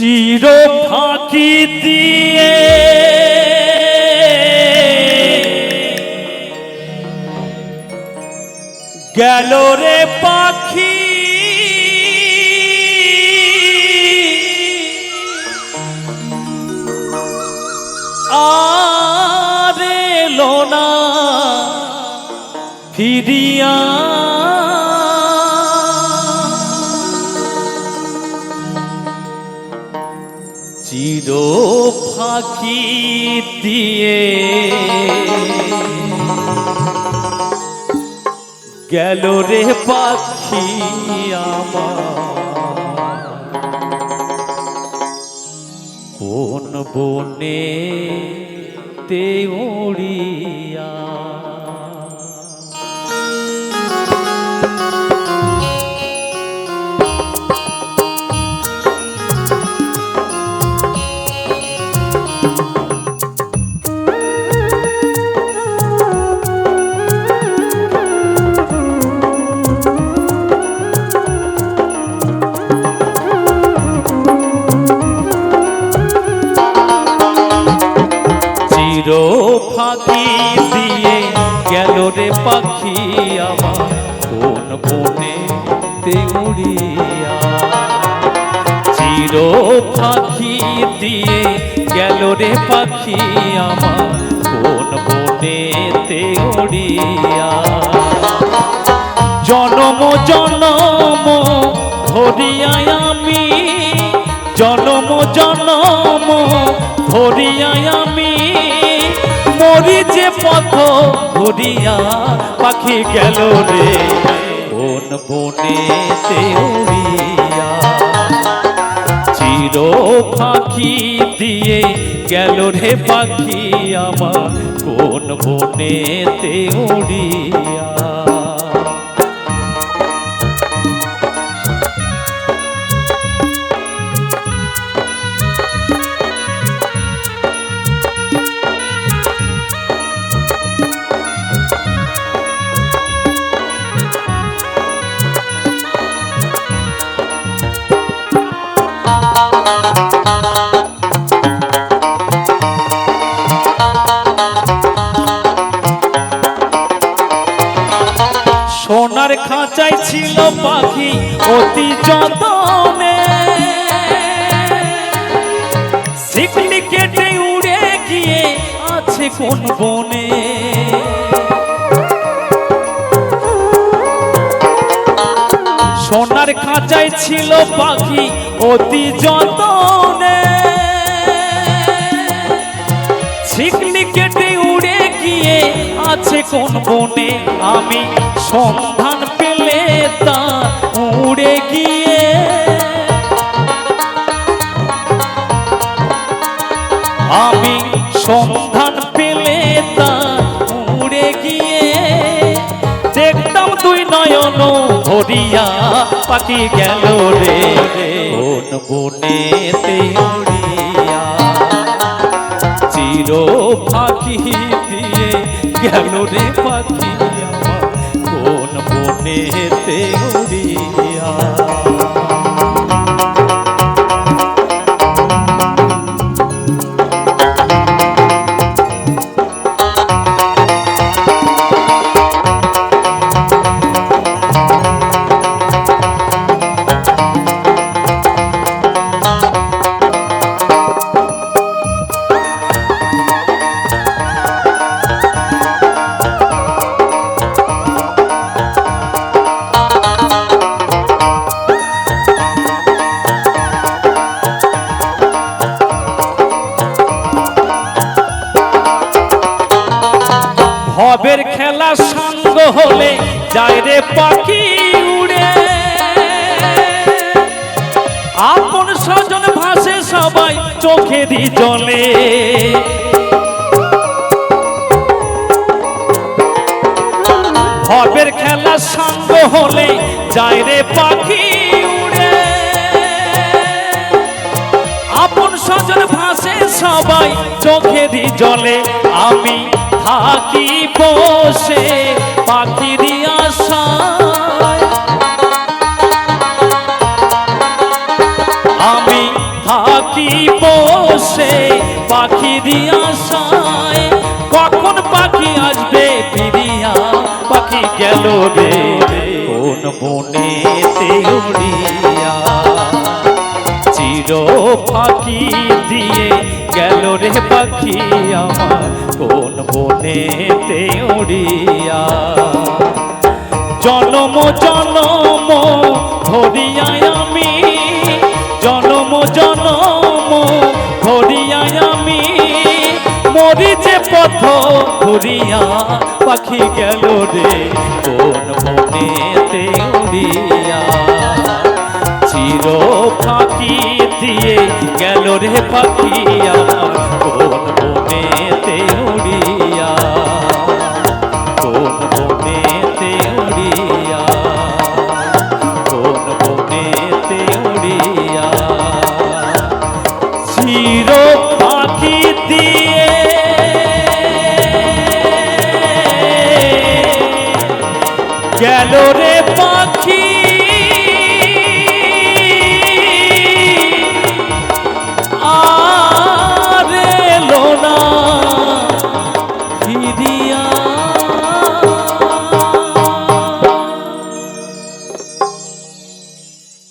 চির ফাঁকি দিয়ে। গেল রে পাখি। আর এলো না। ফিরিয়া ফাঁকি দিয়ে। গেল রে পাখি আমার। কোন বনে তে চির ফাঁকি দিয়ে গেল রে পাখি আমার কোন বনে তে উড়িয়া জনম জনম ধরিয়াই আমি, জনম জনম ধরিয়াই আমি। মরি যে পথ ধরিয়া পাখি গেল রে, কোন বনেতে উড়িয়া চির ফাঁকি দিয়ে গেল রে পাখি আমার কোন বনেতে উড়িয়া। কোন বনে। সোনার খাঁচায় ছিল পাখি অতি যতনে। ছিকলি কেটে উড়ে গিয়ে আছে কোন বনে। আমি সন্ধান পেলে তা উড়ে গিয়ে ভরিয়া পাখি গেল রে। কোন বনেতে উড়িয়া চির পাখি দিয়ে গেল রে পাখি কোন বনেতে উড়িয়া সঙ্গ হলে যায় রে পাখি উড়ে। আপন স্বজন ভাসে সবাই চোখেরই জলে। হবের খেলা সঙ্গ হলে যায় রে পাখি স্বজন ভাসে সবাই চোখেরই জলে। আমি থাকি বসে পাখিরই আশায়। আমি থাকি বসে পাখি আশায়। কখন পাখি আসবে ফিরিয়া পাখি গেল রে, কোন বনেতে উড়িয়া। জনম ধরিয়ায় আমি। জনম জনম ধরিয়ায় আমি। মরি পথ ঘুরিয়া পাখি গেল রে, কোন মনেতে উড়িয়া। চির ফাঁকি দিয়ে গেল রে পাখি আমার।